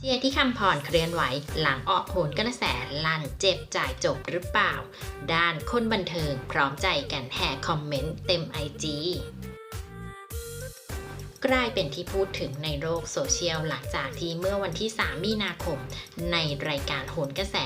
เชียร์ที่คำพรเคลื่อนไหวหลังออกโหนกระแสลั่นเจ็บจ่ายจบหรือเปล่า ด้านคนบันเทิงพร้อมใจกันแห่คอมเมนต์เต็มไอจี กลายเป็นที่พูดถึงในโลกโซเชียลหลังจากที่เมื่อวันที่ 3 มีนาคม ในรายการโหนกระแส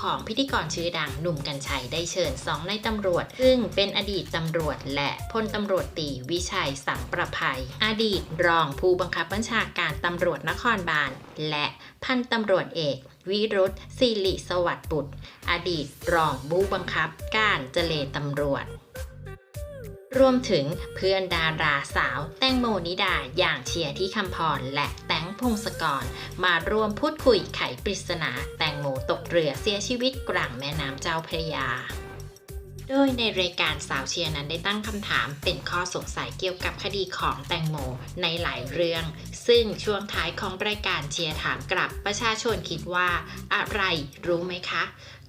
ของพิธีกรชื่อดังหนุ่มกัญชัยได้เชิญสองในายตำรวจ ซึ่งเป็นอดีตตำรวจและพลตำรวจตีวิชัยสังประภัย อดีตรองผู้บังคับบัญชาการตำรวจนครบาลและพันตำรวจเอกวิรุธศิริสวัสดิ์บุตร อดีตรองผู้บังคับการเจเลตำรวจ รวมถึงเพื่อนดาราสาว แตงโมนิดาอย่างเชียร์ที่คำพรและแตงพงศกร มาร่วมพูดคุยไขปริศนา แตงโมตกเรือเสียชีวิตกลางแม่น้ำเจ้าพระยาโดยในรายการสาวเชียร์นั้นได้ตั้งคำถามเป็นข้อสงสัยเกี่ยวกับคดีของแตงโมในหลายเรื่อง ซึ่งช่วงท้ายของรายการเชียร์ถามกลับประชาชนคิดว่า อะไรรู้ไหมคะ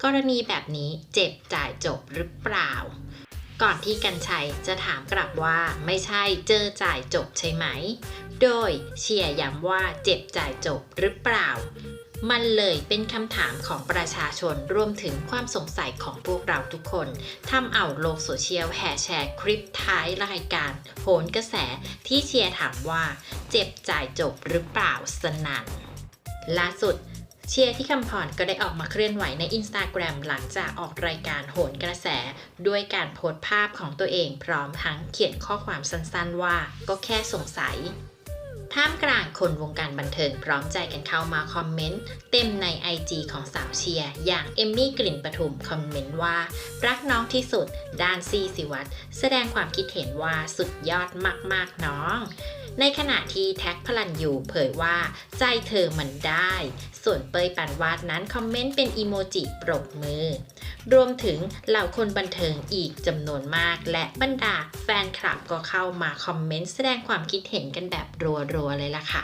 กรณีแบบนี้เจ็บจ่ายจบหรือเปล่า ก่อนที่กันชัยจะถามกลับว่าไม่ใช่เจอจ่ายจบใช่ไหม โดยเชียร์ย้ำว่าเจ็บจ่ายจบหรือเปล่า มันเลยเป็นคำถามของประชาชนรวมถึงความสงสัยของพวกเราทุกคนทำเอาโลกโซเชียลแห่แชร์คลิปท้ายรายการโหนกระแสที่เชียร์ถามว่า เจ็บจ่ายจบหรือเปล่าสนั่นล่าสุด เชียร์ที่คำพรก็ได้ออกมาเคลื่อนไหวใน Instagram หลังจากออกรายการโหนกระแส ด้วยการโพสต์ภาพของตัวเองพร้อมทั้งเขียนข้อความสั้นๆ ว่าก็แค่สงสัย ท่ามกลางคนวงการบันเทิงพร้อมใจกันเข้ามาคอมเมนต์เต็มใน IG ของสาวเชียร์อย่างเอมมี่กลิ่นประทุมคอมเมนต์ว่า รักน้องที่สุดด้านซีสิวัตรแสดงความคิดเห็นว่าสุดยอดมากๆน้อง ในขณะที่แท็กพลันยูเผยว่าใจเธอมันได้ ส่วนเปยปันวาดนั้นคอมเมนต์เป็นอีโมจิปรบมือ รวมถึงเหล่าคนบันเทิงอีกจำนวนมาก และบรรดาแฟนคลับก็เข้ามาคอมเมนต์แสดงความคิดเห็นกันแบบรัวๆเลยล่ะค่ะ